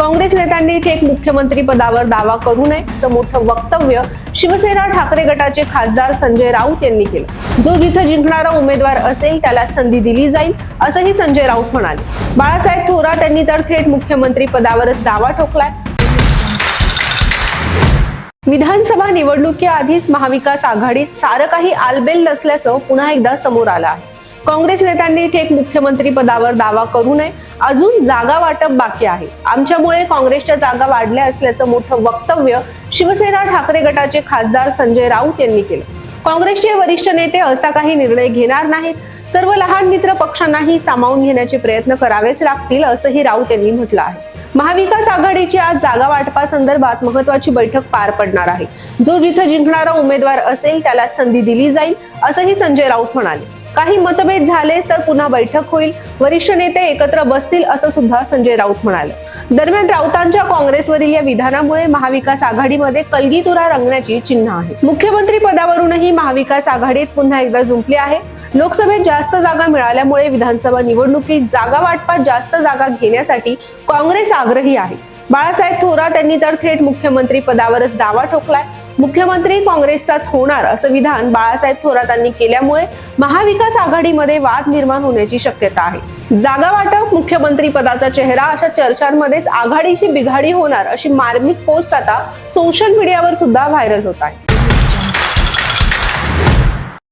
काँग्रेस नेत्यांनी थेट मुख्यमंत्री पदावर दावा करू नये असं मोठं वक्तव्य शिवसेना ठाकरे गटाचे खासदार संजय राऊत यांनी केलं. जो जिथं जिंकणारा उमेदवार असेल त्याला संधी दिली जाईल असंही संजय राऊत म्हणाले. बाळासाहेब थोरात यांनी तर थेट मुख्यमंत्री पदावरच दावा ठोकलाय. विधानसभा निवडणुकीआधीच महाविकास आघाडीत सारं काही आलबेल नसल्याचं पुन्हा एकदा समोर आलं आहे. काँग्रेस नेत्यांनी थेट मुख्यमंत्री पदावर दावा करू नये अजून जागा वाटप बाकी आहे. आमच्यामुळे काँग्रेसच्या जागा वाढल्या असल्याचं मोठं वक्तव्य शिवसेना ठाकरे गटाचे खासदार संजय राऊत यांनी केलं. काँग्रेसचे वरिष्ठ नेते असा काही निर्णय घेणार नाहीत. सर्व लहान मित्र पक्षांनाही सामावून घेण्याचे प्रयत्न करावेच लागतील असंही राऊत यांनी म्हटलं आहे. महाविकास आघाडीची आज जागा वाटपासंदर्भात महत्वाची बैठक पार पडणार आहे. जो जिथं जिंकणारा उमेदवार असेल त्याला संधी दिली जाईल असंही संजय राऊत म्हणाले. काही मतभेद झालेच तर पुन्हा बैठक होईल. वरिष्ठ नेते एकत्र बसतील असं सुद्धा संजय राऊत म्हणाले. दरम्यान राऊतांच्या काँग्रेसवरील या विधानामुळे महाविकास आघाडीमध्ये कलगीतुरा रंगण्याची चिन्ह आहे. मुख्यमंत्री पदावरूनही महाविकास आघाडीत पुन्हा एकदा जुंपली आहे. लोकसभेत जास्त जागा मिळाल्यामुळे विधानसभा निवडणुकीत जागा वाटपात जास्त जागा घेण्यासाठी काँग्रेस आग्रही आहे. बाळासाहेब थोरात यांनी तर थेट मुख्यमंत्री पदावरच दावा ठोकलाय. मुख्यमंत्री काँग्रेसचाच होणार असं विधान बाळासाहेब थोरातांनी केल्यामुळे महाविकास आघाडीमध्ये वाद निर्माण होण्याची शक्यता आहे. जागा वाटप मुख्यमंत्री पदाचा चेहरा अशा चर्चांमध्येच आघाडीची बिघाडी होणार अशी मार्मिक पोस्ट आता सोशल मीडियावर सुद्धा व्हायरल होत आहे.